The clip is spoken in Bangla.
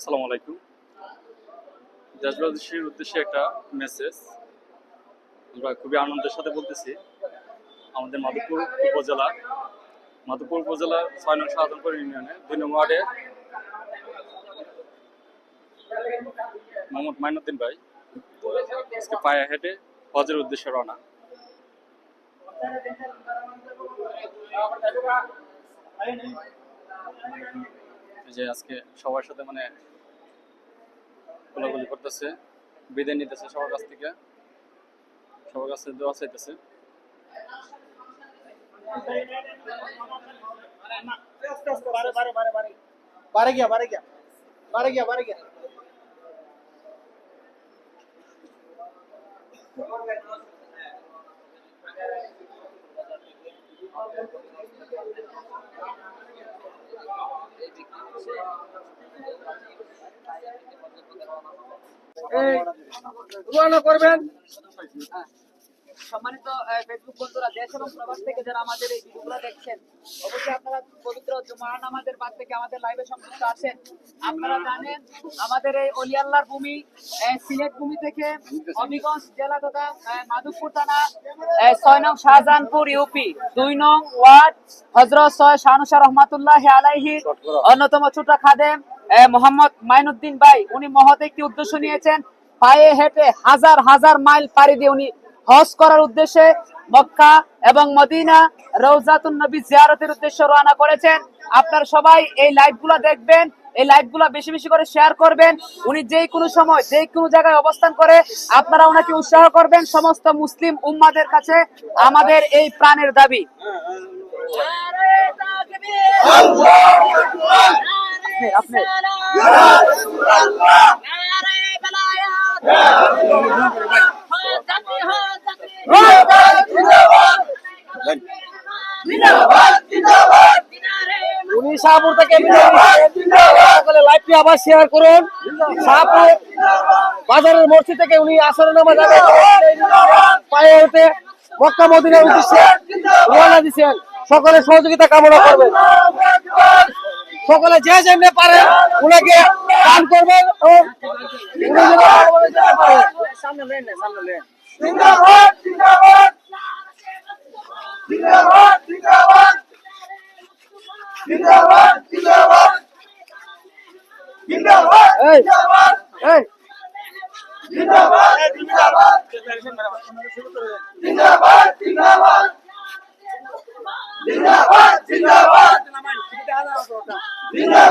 আসসালামু আলাইকুম। দেশবাসীর উদ্দেশ্যে একটা মেসেজ আমরা খুবই আনন্দের সাথে বলতেছি। আমাদের মাধবপুর উপজেলা মাধবপুর উপজেলা ছয় নং সাধারণপুর ইউনিয়নে দুই নং ওয়ার্ডে মোহাম্মদ মাইনুদ্দিন ভাই আজকে পায়ে হেঁটে হজের উদ্দেশ্যে রওনা। এই যে আজকে সবার সাথে মানে গোলাগুলি করতেছে, বিদায় নিতেছে সবার কাছ থেকে সবার কাছে দোয়া চাইতেছে Thank you. রওনা করবেন। সম্মানিত ফেসবুক বন্ধুরা, দেশ এবং প্রবাস থেকে যারা আমাদের এই ভিডিওগুলো দেখছেন, অবশ্যই আপনারা পবিত্র থেকে আমাদের লাইভে আছেন। আপনারা জানেন, আমাদের এই অলিয়াল্লার ভূমি সিলেট ভূমি থেকে হবিগঞ্জ জেলা তথা মাধবপুর থানা ছয় নং শাহজাহানপুর, ইউপি। দুই নং ওয়ার্ড হজরত ছয় শাহনুশা রহমাতুল্লাহ আলাইহি, অন্যতম ছোট খাদেম। মোহাম্মদ মাইনুদ্দিন ভাই, উনি মহৎ একটি উদ্দেশ্য নিয়েছেন। পায়ে হেঁটে হাজার হাজার মাইল পাড়ি দিয়ে উনি হজ করার উদ্দেশ্যে মক্কা এবং মদিনা রৌজাতুন নবী জিয়ারতের উদ্দেশ্যে রওনা করেছেন। আপনারা সবাই এই লাইভগুলো দেখবেন, এই লাইভগুলো বেশি বেশি করে শেয়ার করবেন। উনি যেই কোনো সময়, যেই কোনো জায়গায় অবস্থান করে, আপনারা ওনাকে উৎসাহ করবেন সমস্ত মুসলিম উম্মাদের কাছে আমাদের এই প্রাণের দাবি। আপনি উনি সকলে লাইভটি আবার শেয়ার বাজারের মসজিদ থেকে উনি আসরে নামা পায়ে হেঁটে মক্কা মদিনার উদ্দেশ্যে দিচ্ছেন সকলে সহযোগিতা কামনা করবেন। সকলে যে যেমনি পারে উনাকে দান করবেন এই এই জিন্দাবাদ জিন্দাবাদ জিন্দাবাদ জিন্দাবাদ জিন্দাবাদ জিন্দাবাদ জিন্দাবাদ